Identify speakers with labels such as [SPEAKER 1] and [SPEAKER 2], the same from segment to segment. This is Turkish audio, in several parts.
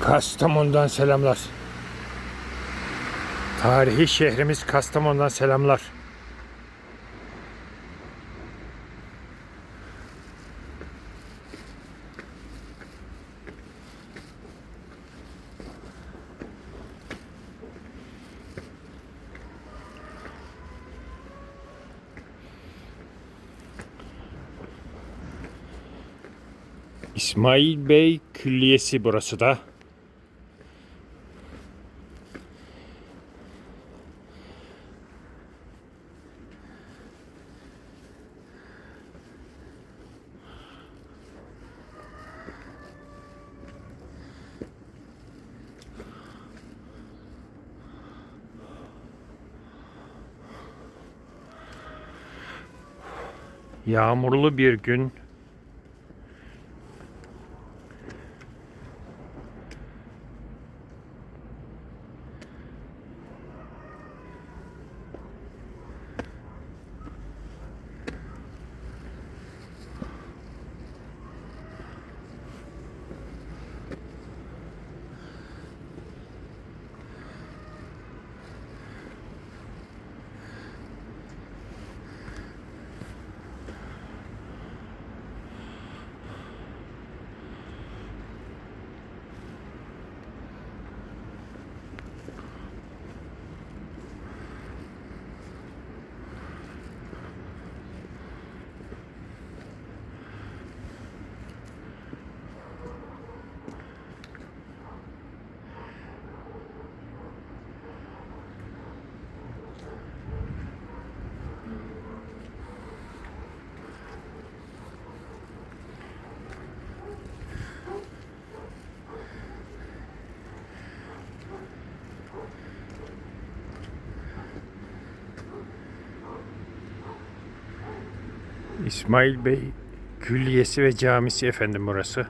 [SPEAKER 1] Kastamonu'dan selamlar. Tarihi şehrimiz Kastamonu'dan selamlar. İsmail Bey Külliyesi burası da. Yağmurlu bir gün İsmail Bey Külliyesi ve Camisi efendim burası.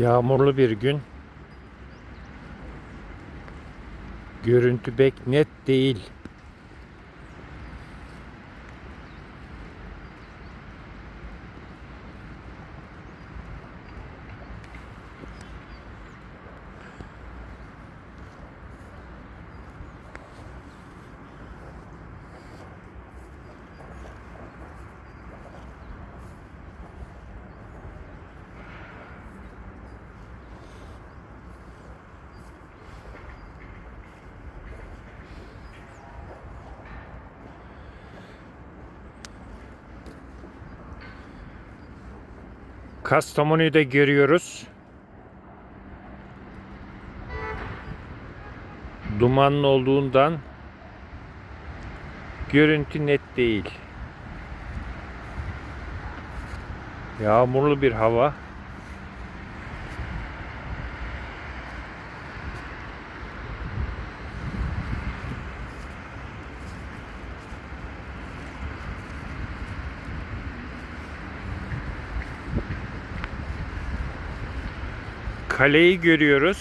[SPEAKER 1] Yağmurlu bir gün. Görüntü pek net değil. Kastamonu'yu da görüyoruz. Dumanlı olduğundan görüntü net değil. Yağmurlu bir hava. Kaleyi görüyoruz.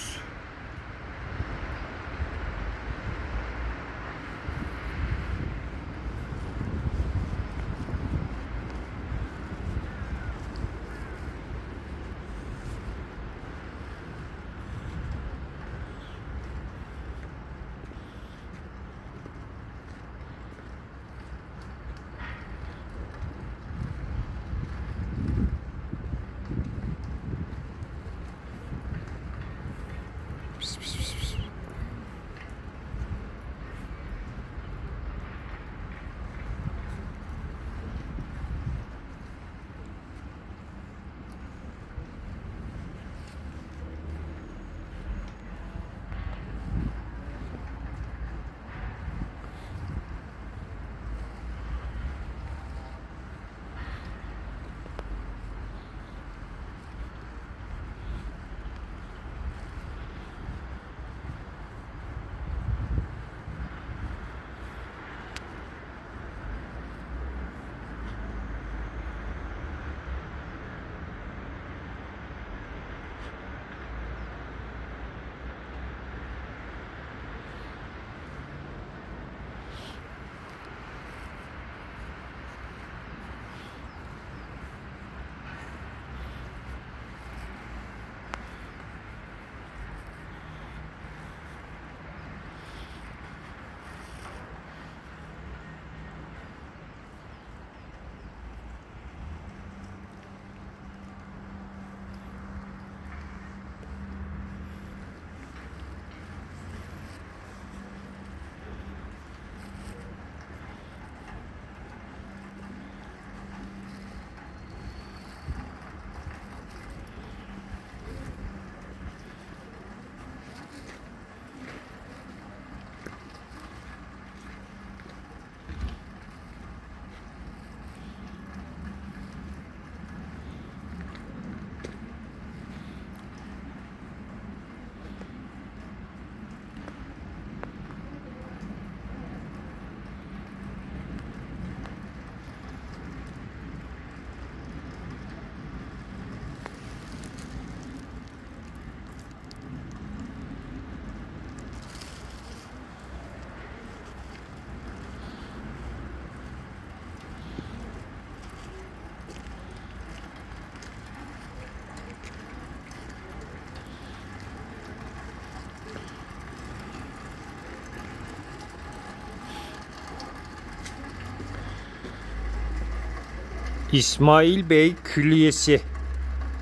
[SPEAKER 1] İsmail Bey Külliyesi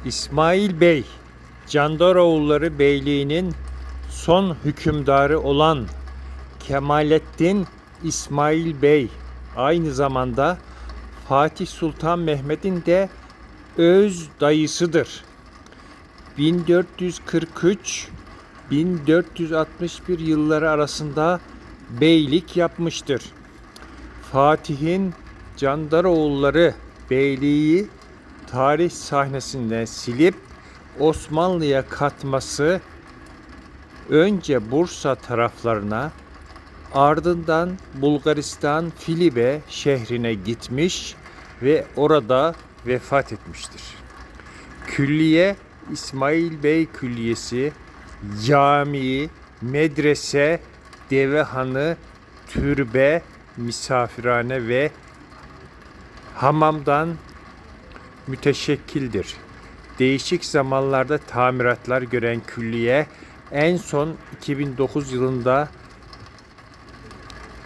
[SPEAKER 1] İsmail Bey Candaroğulları Beyliği'nin son hükümdarı olan Kemalettin İsmail Bey aynı zamanda Fatih Sultan Mehmet'in de öz dayısıdır. 1443 1461 yılları arasında beylik yapmıştır. Fatih'in Candaroğulları beyliği tarih sahnesinden silip Osmanlı'ya katması önce Bursa taraflarına ardından Bulgaristan Filibe şehrine gitmiş ve orada vefat etmiştir. Külliye İsmail Bey Külliyesi, camii, medrese, devehanı, türbe, misafirhane ve hamamdan müteşekkildir. Değişik zamanlarda tamiratlar gören külliye en son 2009 yılında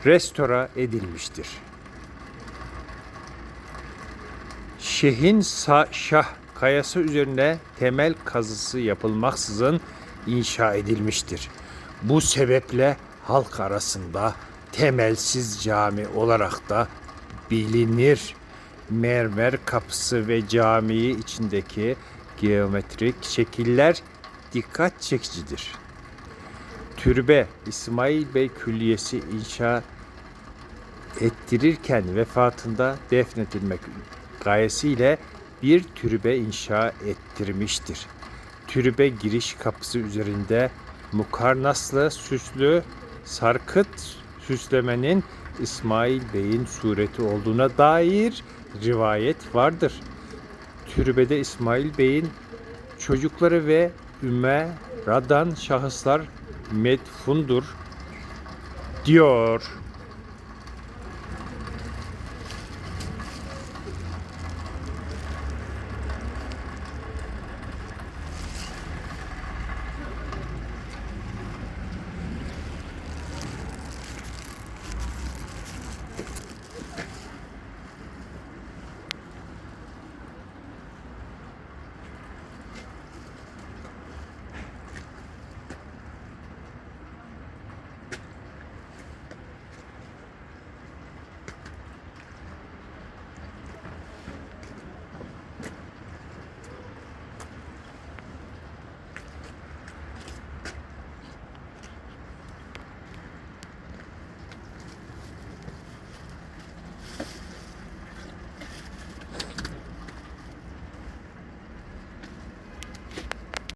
[SPEAKER 1] restore edilmiştir. Şehin Sa- Şah kayası üzerine temel kazısı yapılmaksızın inşa edilmiştir. Bu sebeple halk arasında temelsiz cami olarak da bilinir. Mermer kapısı ve camii içindeki geometrik şekiller dikkat çekicidir. Türbe İsmail Bey Külliyesi inşa ettirirken vefatında defnedilmek gayesiyle bir türbe inşa ettirmiştir. Türbe giriş kapısı üzerinde mukarnaslı süslü sarkıt süslemenin İsmail Bey'in sureti olduğuna dair rivayet vardır. Türbede İsmail Bey'in çocukları ve Ümera'dan şahıslar medfundur diyor.